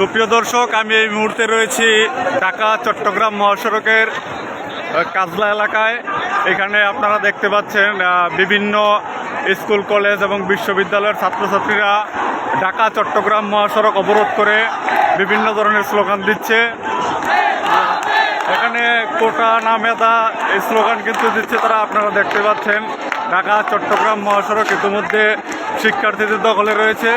সুপ্রিয় দর্শক, আমি এই মুহূর্তে রয়েছি ঢাকা, চট্টগ্রাম মহাসড়কের কাজলা এলাকায়। এখানে আপনারা দেখতে পাচ্ছেন বিভিন্ন স্কুল, কলেজ এবং বিশ্ববিদ্যালয়ের ছাত্রছাত্রীরা ঢাকা, চট্টগ্রাম মহাসড়ক অবরোধ করে বিভিন্ন ধরনের স্লোগান দিচ্ছে। এখানে কোটা না মেধা এই স্লোগান কিন্তু দিচ্ছে তারা, আপনারা দেখতে পাচ্ছেন। ঢাকা, চট্টগ্রাম মহাসড়ক ইতিমধ্যে শিক্ষার্থীদের দখলে রয়েছে।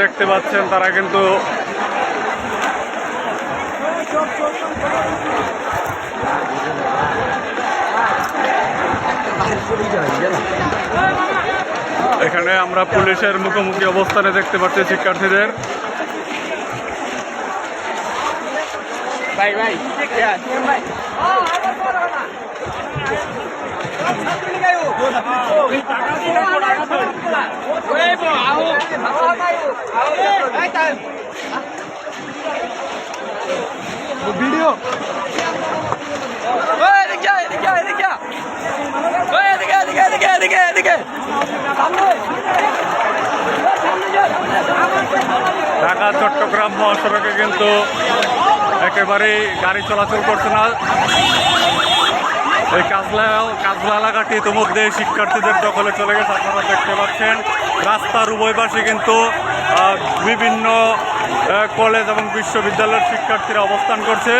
দেখতে পাচ্ছেন তারা কিন্তু এখানে আমরা পুলিশের মুখোমুখি অবস্থানে দেখতে পাচ্ছি শিক্ষার্থীদের। ভাই ভাই ভিডিও এদিকে এদিকে এদিকে এদিকে এদিকে এদিকে এদিকে এদিকে ঢাকা চট্টগ্রাম মহাসড়কে কিন্তু একেবারেই গাড়ি চলাচল করছে না। এই কাজলা কাজলা এলাকাটি ইতিমধ্যে শিক্ষার্থীদের দখলে চলে গেছে, আপনারা দেখতে পাচ্ছেন। রাস্তার উভয় পাশে কিন্তু বিভিন্ন কলেজ এবং বিশ্ববিদ্যালয়ের শিক্ষার্থীরা অবস্থান করছে।